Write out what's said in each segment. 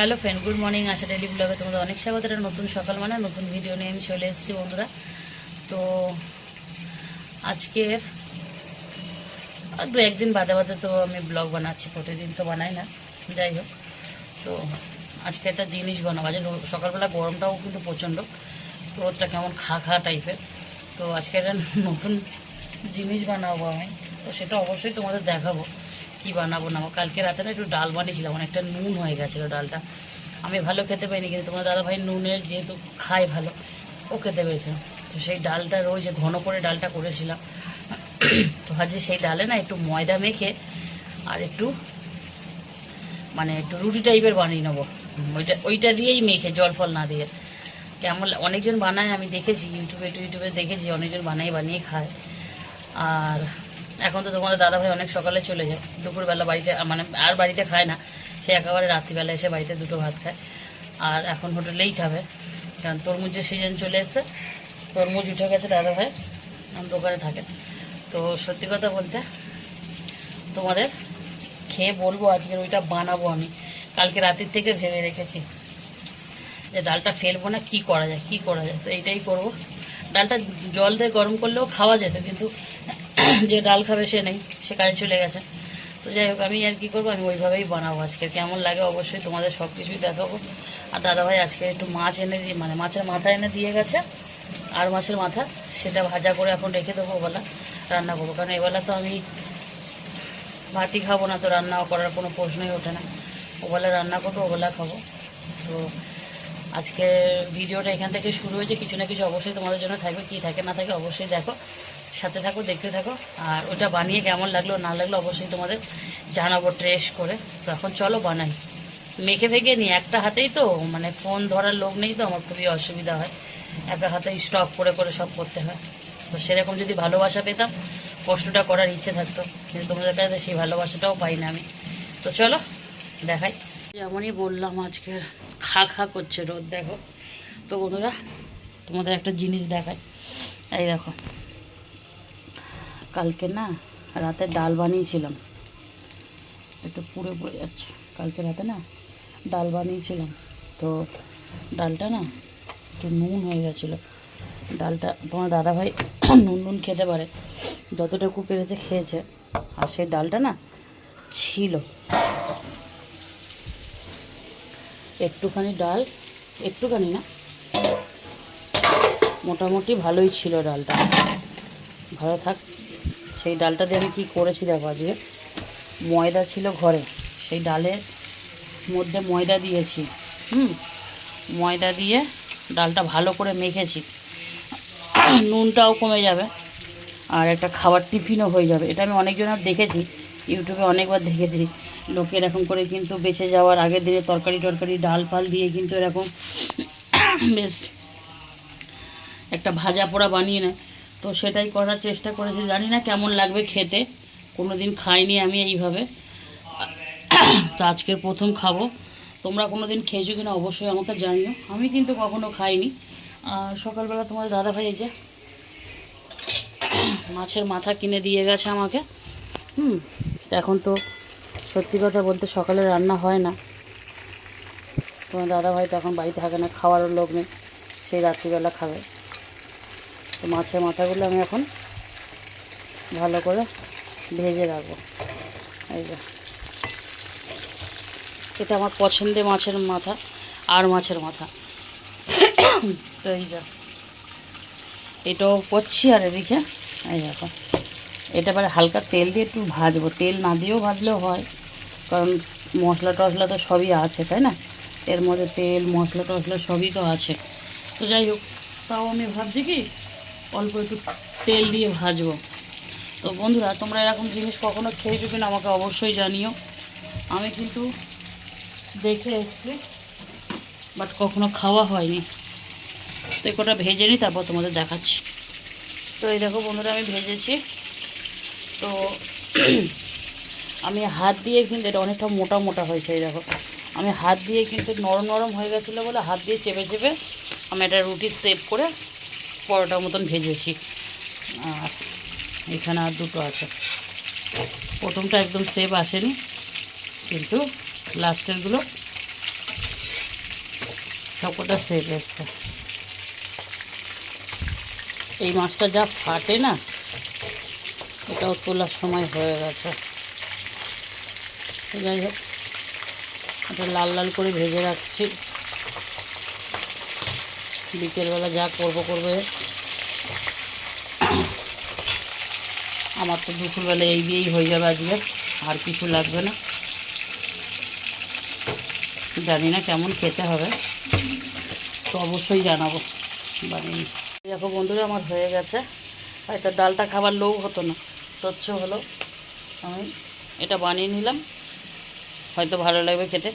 Hello friend, good morning, Asha daily ব্লগে তোমাদের অনেক স্বাগত। একটা নতুন সকাল মানে নতুন ভিডিও নিয়ে আমি চলে এসেছি বন্ধুরা। তো আজকের দু একদিন বাদে বাদে তো আমি ব্লগ বানাচ্ছি, প্রতিদিন তো বানাই না, যাই হোক। তো আজকে একটা জিনিস বানাবো, আজ সকালবেলা গরমটাও কিন্তু প্রচণ্ড, রোদটা কেমন খা খা টাইপের। তো আজকে একটা নতুন জিনিস বানাবো আমি, তো সেটা অবশ্যই তোমাদের দেখাবো। কি বানাবো না কালকে রাতে না একটু ডাল বানিয়েছিলাম, অনেকটা নুন হয়ে গেছিল ডালটা। আমি ভালো খেতে পাইনি, কিন্তু তোমার দাদাভাই নুনের যেহেতু খায় ভালো, ও খেতে পেয়েছে। তো সেই ডালটা যে ঘন করে ডালটা করেছিলাম, তো আজকে সেই ডালে না একটু ময়দা মেখে আর একটু মানে একটু রুটি টাইপের বানিয়ে নেব। ওইটা ওইটা দিয়েই মেখে, জল ফল না দিয়ে। কেমন, অনেকজন বানায়, আমি দেখেছি, ইউটিউবে ইউটিউবে দেখেছি, অনেকজন বানিয়ে বানিয়ে খায়। আর এখন তো তোমাদের দাদাভাই অনেক সকালে চলে যায়। দুপুরবেলা বাড়িতে মানে আর বাড়িতে খায় না। সে একেবারে রাত্রিবেলা এসে বাড়িতে দুটো ভাত খায়। আর এখন হোটেলেই খাবে। কারণ তরমুজের সিজন চলে এসেছে, তরমুজ উঠে গেছে দাদাভাই আমার দোকানে থাকে। তো সত্যি কথা বলতে তোমাদের খেয়ে বলব, আজকের ওইটা বানাবো আমি। কালকে রাতের থেকে ভেবে রেখেছি যে ডালটা ফেলব না, কি করা যায়, কি করা যায়। তো এইটাই করব। ডালটা জল দিয়ে গরম করলেও খাওয়া যেত, কিন্তু যে ডাল খাবে সে নেই, সে কাজে চলে গেছে। তো যাই হোক, আমি আর কি করব? আমি ওইভাবেই বানাবো আজকে। কেমন লাগে অবশ্যই তোমাদের সব কিছুই দেখাবো। আর দাদাভাই আজকে একটু মাছ এনে দিয়ে মানে মাছের মাথা এনে দিয়ে গেছে। আর মাছের মাথা, সেটা ভাজা করে এখন রেখে দেবো ওবেলা, রান্না করব। কারণ এবেলা তো আমি ভাতই খাব না, তো রান্না করার কোনো প্রশ্নই ওঠে না। ওবেলা রান্না করব, ওবেলা খাব। তো আজকে ভিডিওটা এখান থেকে শুরু হয়েছে। কিছু না কিছু অবশ্যই তোমাদের জন্য থাকবে। কি থাকে না থাকে অবশ্যই দেখো। সাথে থাকো, দেখতে থাকো। আর ওটা বানিয়ে কেমন লাগল, না লাগল অবশ্যই তোমাদের জানাব ট্রেস করে। তো এখন চলো বানাই। মেখে ফেকে নিই, একটা হাতেই তো মানে ফোন ধরার লোক নেই তো, আমার খুবই অসুবিধা হয়। একা হাতেই স্টপ করে করে সব করতে হয়। তো সেরকম যদি ভালোবাসা পেতাম, কষ্টটা করার ইচ্ছে থাকতো, কিন্তু তোমাদের কাছে সেই ভালোবাসাটাও পাই না আমি। তো চলো, দেখাই। যেমনই বললাম আজকে, খা খা করছে রোদ, দেখো। তো বন্ধুরা, তোমাদের একটা জিনিস দেখাই। এই দেখো। কালকে না রাতে ডাল বানিয়েছিলাম। একটু পুড়ে পড়ে যাচ্ছে। কালকে রাতে না ডাল বানিয়েছিলাম। তো ডালটা না একটু নুন হয়ে গেছিল। ডালটা তোমার দাদাভাই নুন নুন খেতে পারে। যতটুকু পেরেছে খেয়েছে। আর সেই ডালটা না ছিল। একটুখানি ডাল, একটুখানি না মোটামুটি ভালোই ছিল ডালটা। ভালো থাক সেই ডালটা দিয়ে আমি কী করেছি দেখো আজকে? ময়দা ছিল ঘরে। সেই ডালের মধ্যে ময়দা দিয়েছি। হুম? ময়দা দিয়ে ডালটা ভালো করে মেখেছি। নুনটাও কমে যাবে আর একটা খাবার টিফিনও হয়ে যাবে। এটা আমি অনেকজনের দেখেছি, ইউটিউবে অনেকবার দেখেছি। লোকে এরকম করে কিন্তু বেঁচে যাওয়ার আগের দিনে তরকারি টরকারি, ডাল ফাল দিয়ে কিন্তু এরকম বেশ একটা ভাজা পোড়া বানিয়ে নেয়। তো সেটাই করার চেষ্টা করেছি। জানি না কেমন লাগবে খেতে। কোনো দিন খাইনি আমি এইভাবে। তো আজকের প্রথম খাব। তোমরা কোনো দিন খেয়েছো কিনা অবশ্যই আমাকে জানিও। আমি কিন্তু কখনো খাইনি। আর সকালবেলা তোমার দাদাভাই এই যে মাছের মাথা কিনে দিয়ে গেছে আমাকে। হুম এখন তো সত্যি কথা বলতে সকালে রান্না হয় না। তোমার দাদাভাই তো এখন বাড়িতে থাকে না, খাওয়ারও লোক নেই। সেই রাত্রিবেলা খাবে। তো মাছের মাথাগুলো আমি এখন ভালো করে ভেজে রাখব। এই যে। এটা আমার পছন্দের মাছের মাথা, আর মাছের মাথা। তো এই যা। এটাও করছি আর এদিকে। এই দেখো। এটা এবারে হালকা তেল দিয়ে একটু ভাজবো। তেল না দিয়েও ভাজলেও হয়, কারণ মশলা টশলা তো সবই আছে, তাই না? এর মধ্যে তেল, মশলা টশলা সবই তো আছে। তো যাই হোক, তাও আমি ভাবছি কি অল্প একটু তেল দিয়ে ভাজবো। তো বন্ধুরা, তোমরা এরকম জিনিস কখনো খেয়েছো কিনা আমাকে অবশ্যই জানিও। আমি কিন্তু দেখে এসছি বাট কখনো খাওয়া হয়নি। তো এই কটা ভেজে নিই, তারপর তোমাদের দেখাচ্ছি। তো এই দেখো বন্ধুরা, আমি ভেজেছি। তো আমি হাত দিয়ে কিন্তু, এটা অনেকটা মোটা মোটা হয়েছে, এই দেখো। আমি হাত দিয়ে কিন্তু নরম নরম হয়ে গেছিল বলে হাত দিয়ে চেপে চেপে আমি একটা রুটি সেভ করে পরোটার মতন ভেজেছি। আর এখানে আর দুটো আছে। প্রথমটা একদম সেভ আসেনি, কিন্তু লাস্টেরগুলো সবকটা সেপ এসছে। এই মাছটা যা ফাটে না, এটাও তোলার সময় হয়ে গেছে। যাই হোক, এটা লাল লাল করে ভেজে রাখছি। বিকেলবেলা যা করব করবে আমার তো দুপুরবেলা এই দিয়েই হয়ে যাবে আজকে, আর কিছু লাগবে না। জানি না কেমন খেতে হবে, তো অবশ্যই জানাব। বানিয়ে দেখো বন্ধুরা, আমার হয়ে গেছে। হয়তো ডালটা খাবার লোক হতো না, স্বচ্ছ হলো। আমি এটা বানিয়ে নিলাম। হয়তো ভালো লাগবে খেতে।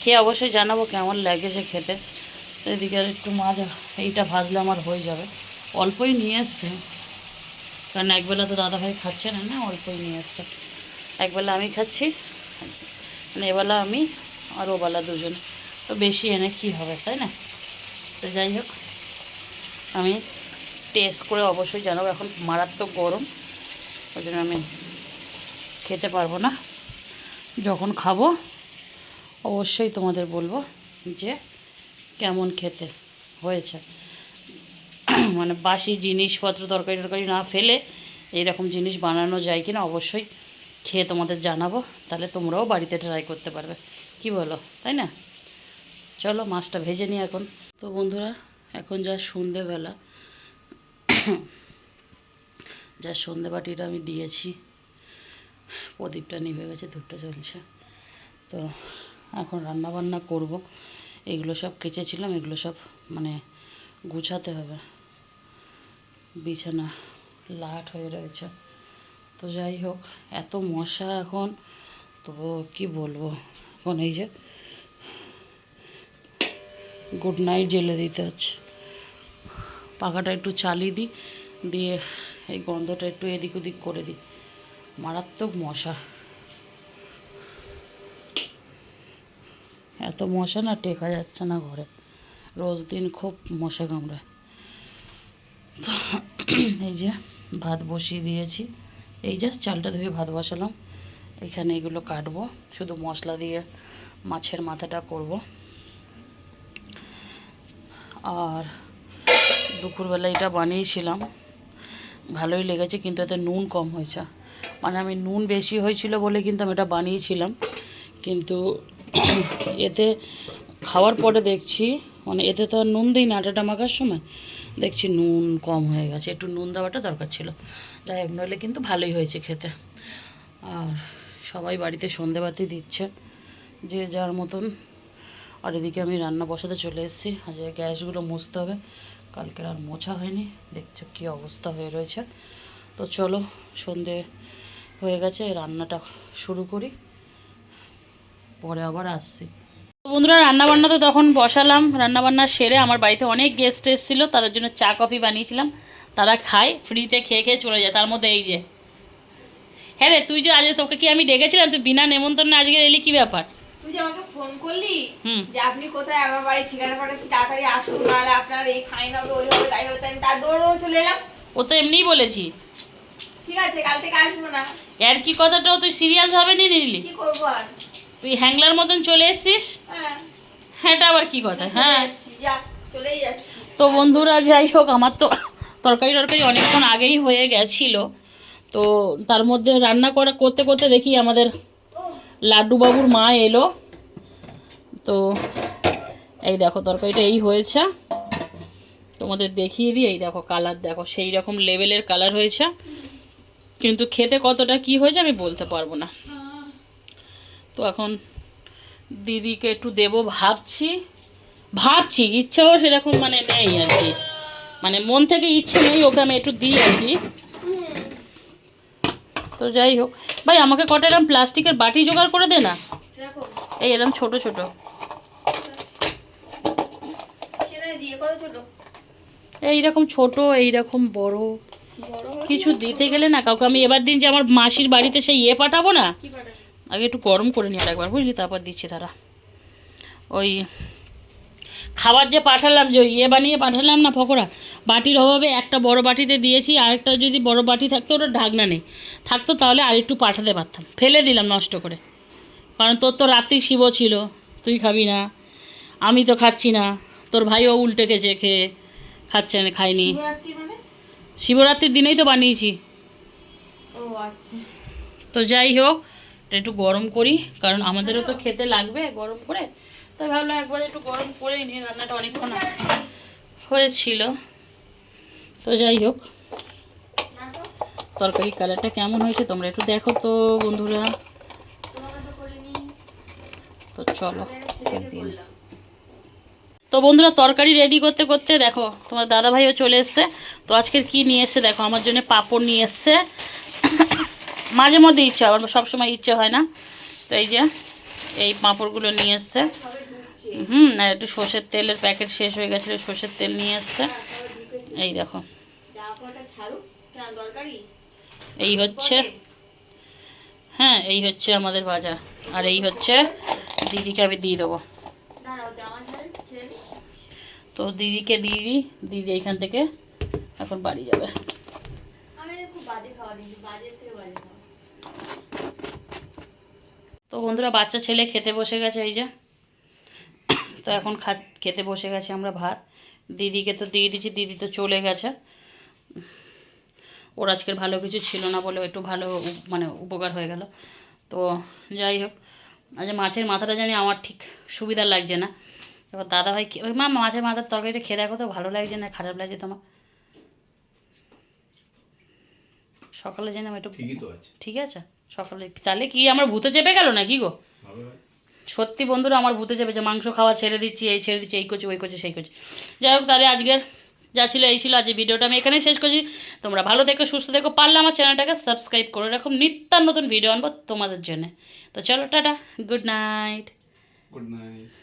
খেয়ে অবশ্যই জানাব কেমন লাগেছে খেতে। এদিকে আর একটু মাছ, এইটা ভাজলে আমার হয়ে যাবে। অল্পই নিয়ে এসছে। কারণ একবেলা তো দাদাভাই খাচ্ছে না না অল্পই নিয়ে আসছে। একবেলা আমি খাচ্ছি মানে এবেলা আমি আর ওবেলা দুজন। তো বেশি এনে কি হবে, তাই না? তো যাই হোক, আমি টেস্ট করে অবশ্যই জানাব, এখন মারাত্মক গরম, ওই জন্য আমি খেতে পারব না। যখন খাব, অবশ্যই তোমাদের বলব যে কেমন খেতে হয়েছে। মানে বাসি জিনিসপত্র, তরকারি টরকারি না ফেলে এইরকম জিনিস বানানো যায় কিনা অবশ্যই খেয়ে তোমাদের জানাব। তাহলে তোমরাও বাড়িতে ট্রাই করতে পারবে। কি বলো? তাই না? চলো মাছটা ভেজে নিই এখন। তো বন্ধুরা, এখন যা সন্ধেবেলা, যা সন্ধে বাটিটা আমি দিয়েছি, প্রদীপটা নিভে গেছে, ধূপটা চলছে তো এখন রান্না বান্না করব। এগুলো সব কেচেছিলাম, এগুলো সব মানে গুছাতে হবে। বিছানা লাট হয়ে রয়েছে। তো যাই হোক, এত মশা এখন তো কি বলব? এখন এই যে গুড নাইট জেলে দিতে হচ্ছে। পাখাটা একটু চালিয়ে দিই, দিয়ে এই গন্ধটা একটু এদিক ওদিক করে দিই। মারাত্মক মশা। এত মশা না টেকা যাচ্ছে না ঘরে। রোজ দিন খুব মশা কামড়ায়। তো এই যে ভাত বসিয়ে দিয়েছি। এই যে চালটা ধুয়ে ভাত বসালাম। এখানে এগুলো কাটবো। শুধু মশলা দিয়ে মাছের মাথাটা করব। আর দুপুরবেলা এটা বানিয়েছিলাম। ভালোই লেগেছে, কিন্তু এতে নুন কম হয়েছে। মানে আমি নুন বেশি হয়েছিল বলে কিন্তু আমি এটা বানিয়েছিলাম। কিন্তু এতে খাওয়ার পরে দেখছি মানে এতে তো আর নুন দিই না, আটাটা মাখার সময়। দেখছি নুন কম হয়ে গেছে, একটু নুন দেওয়াটা দরকার ছিল। যাই হোক, নইলে কিন্তু ভালোই হয়েছে খেতে। আর সবাই বাড়িতে সন্ধেবাতি দিচ্ছে, যে যার মতন। আর এদিকে আমি রান্না বসাতে চলে এসেছি আজকে গ্যাসগুলো মুছতে হবে। কালকের আর মোছা হয়নি, দেখছ কী অবস্থা হয়ে রয়েছে। তো চলো, সন্ধে হয়ে গেছে, রান্নাটা শুরু করি। পরে আবার আসছি। বন্ধুরা রান্না বান্না তো তখন বসালাম। রান্নাবান্না সেরে আমার বাড়িতে অনেক গেস্ট এসেছিল তাদের জন্য চা কফি বানিয়েছিলাম। তারা খায় ফ্রিতে খেয়ে খেয়ে চলে যায়। তার মধ্যে এই যে। হ্যাঁ রে তুই যে আজ তোকে কি আমি ডেকেছিলাম? তুই বিনা নেমন্তন্নে আজকে এলি কি ব্যাপার? তুই যে আমাকে ফোন করলি যে আপনি কোথায়? আমার বাড়ি ঠিকানা পাঠাচ্ছি তাড়াতাড়ি আসুন নাহলে আপনার এই ফাইন হবে ওই হবে তাই হবে তাই তার দৌড় দৌড় চলে এলাম। ও তো এমনিই বলেছি। ঠিক আছে কাল থেকে আসব না। এর কি কথাটাও তুই সিরিয়াস হবে নি নিলি? কি করব আর? তুই হ্যাংলার মতন চলে এসছিস? হ্যাঁ। হ্যাঁ এটা আবার কি কথা? হ্যাঁ। তো বন্ধুরা যাই হোক আমার তো তরকারি টরকারি অনেকক্ষণ আগেই হয়ে গেছিল। তো তার মধ্যে রান্না করা করতে করতে দেখি আমাদের লাড্ডু বাবুর মা এলো। তো এই দেখো তরকারিটা এই হয়েছে। তোমাদের দেখিয়ে দিই এই দেখো কালার দেখো সেই রকম লেভেলের কালার হয়েছে। কিন্তু খেতে কতটা কি হয়েছে আমি বলতে পারব না। তো এখন দিদিকে একটু দেবো ভাবছি ভাবছি ইচ্ছেও সেরকম মানে নেই আর কি। মানে মন থেকে ইচ্ছে নেই ওকে আমি একটু দিই আর কি। তো যাই হোক ভাই আমাকে কটা এরকম প্লাস্টিকের বাটি জোগাড় করে দে না। এই এরকম ছোট ছোট। এইরকম ছোট? এইরকম বড়। কিছু দিতে গেলে না কাউকে আমি এবার দিন যে আমার মাসির বাড়িতে সেই ইয়ে পাঠাবো না? আগে একটু গরম করে নিয়ে একবার বুঝলি? তারপর দিচ্ছি তারা। ওই খাবার যে পাঠালাম যে ইয়ে বানিয়ে পাঠালাম না পকোড়া বাটির অভাবে একটা বড় বাটিতে দিয়েছি আরেকটা যদি বড় বাটি থাকতো ওটা ঢাকনা নেই। থাকতো তাহলে আরেকটু পাঠাতে পারতাম। ফেলে দিলাম নষ্ট করে। কারণ তোর তো রাত্রি শিব ছিল তুই খাবি না আমি তো খাচ্ছি না তোর ভাইও উল্টে খেয়েছে খেয়ে খাচ্ছে না খাইনি মানে? শিবরাত্রির দিনেই তো বানিয়েছি। ও আচ্ছা। তো যাই হোক একটু গরম করি, কারণ আমাদেরও তো খেতে লাগবে গরম করে। তাই ভাবলাম একবার একটু গরম করেই নিই রান্নাটা অনেকক্ষণ হয়েছিল। তো যাই হোক তরকারি কালারটা কেমন হয়েছে তোমরা একটু দেখো তো বন্ধুরা। তো চলো একদিন তো বন্ধুরা, তরকারি রেডি করতে করতে দেখো, তোমার দাদা ভাইও চলে এসছে। তো আজকের কি নিয়ে এসছে দেখো, আমার জন্য পাঁপড় নিয়ে এসছে। মাঝে মধ্যে ইচ্ছা হয় সবসময় ইচ্ছে হয় না। তো এই যে, এই পাঁপড়গুলো নিয়ে এসছে। হুম আর একটু সর্ষের তেলের প্যাকেট শেষ হয়ে গেছিল, সর্ষের তেল নিয়ে এসছে। এই দেখো। এই হচ্ছে হ্যাঁ এই হচ্ছে আমাদের বাজার। আর এই হচ্ছে, দিদিকে আমি দিয়ে দেবো। তো দিদিকে দিয়ে দিই, দিদি এইখান থেকে এখন বাড়ি যাবে। আমি খুব বাজে খাওয়া বাজে খাওয়া তো বন্ধুরা বাচ্চা ছেলে খেতে বসে গেছে এই যে। তো এখন খা, খেতে বসে গেছে আমরা ভাত। দিদিকে তো দিয়ে দিচ্ছি দিদি তো চলে গেছে। ওর আজকের ভালো কিছু ছিল না বলে একটু ভালো মানে উপকার হয়ে গেল। তো যাই হোক, আজ মাছের মাথাটা জানি আমার ঠিক সুবিধা লাগছে না। এবার দাদা ভাই ওই মা, মাছের মাথার তরকারিটা খেয়ে দেখো তো, ভালো লাগছে না, খারাপ লাগছে তোমার। সকালে যেন একটু ঠিকই তো আছে। ঠিক আছে? সকালে তাহলে কি আমার ভূতে চেপে গেল না কি গো সত্যি বন্ধুরা আমার ভূতে চেপেছে মাংস খাওয়া ছেড়ে দিচ্ছি এই ছেড়ে দিচ্ছি এই করছি ওই করছি সেই করছি। যাই হোক তাহলে আজকের যা ছিল এই ছিল আজকে ভিডিওটা। আমি এখানেই শেষ করছি। তোমরা ভালো থেকো সুস্থ থেকো পারলে আমার চ্যানেলটাকে সাবস্ক্রাইব করে রাখো। নিত্য নতুন ভিডিও আনব তোমাদের জন্য। তো চলো tata good night. Good night.